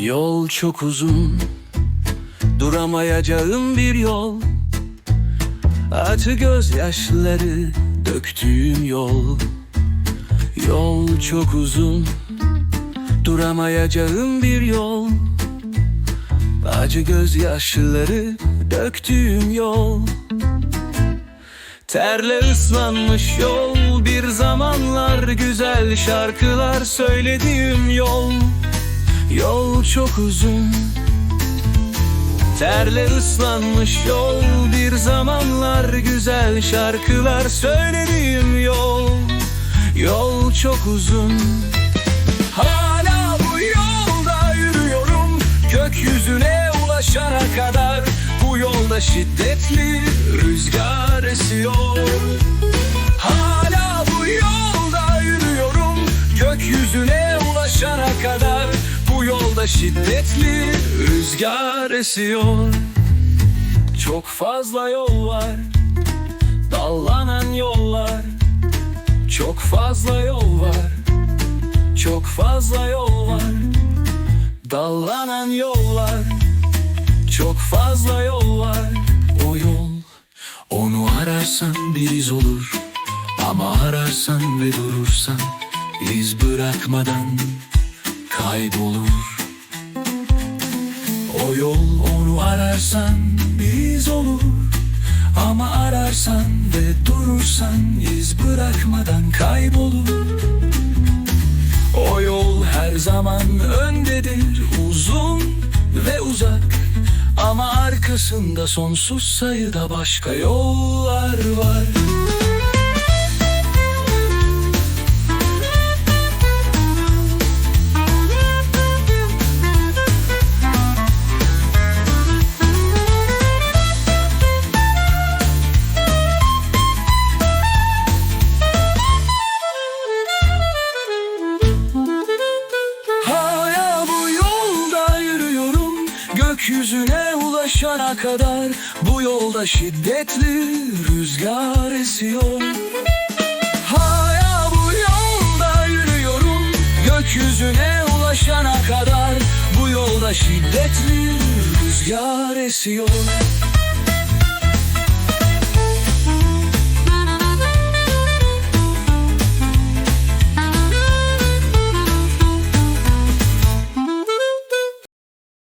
Yol çok uzun Duramayacağım bir yol. Acı gözyaşları döktüğüm yol. Yol çok uzun Duramayacağım bir yol. Acı gözyaşları döktüğüm yol Terle ıslanmış yol Bir zamanlar güzel şarkılar söylediğim yol. Yol çok uzun. Terle ıslanmış yol Bir zamanlar güzel şarkılar söylediğim yol. Yol çok uzun. Hala bu yolda yürüyorum Gökyüzüne ulaşana kadar. Bu yolda şiddetli Gökyüzüne ulaşana kadar Bu yolda şiddetli rüzgar esiyor. Çok fazla yol var Dallanan yollar. Çok fazla yol var Çok fazla yol var. Dallanan yollar Çok fazla yol var. O yol Onu ararsan bir iz olur. Ama ararsan ve durursan iz bırakmadan kaybolur. O yol onu ararsan bir iz olur. Ama ararsan ve durursan iz bırakmadan kaybolur. O yol her zaman öndedir uzun ve uzak. Ama arkasında sonsuz sayıda başka yollar var Gökyüzüne ulaşana kadar Bu yolda şiddetli rüzgar esiyor. Hala bu yolda yürüyorum Gökyüzüne ulaşana kadar Bu yolda şiddetli rüzgar esiyor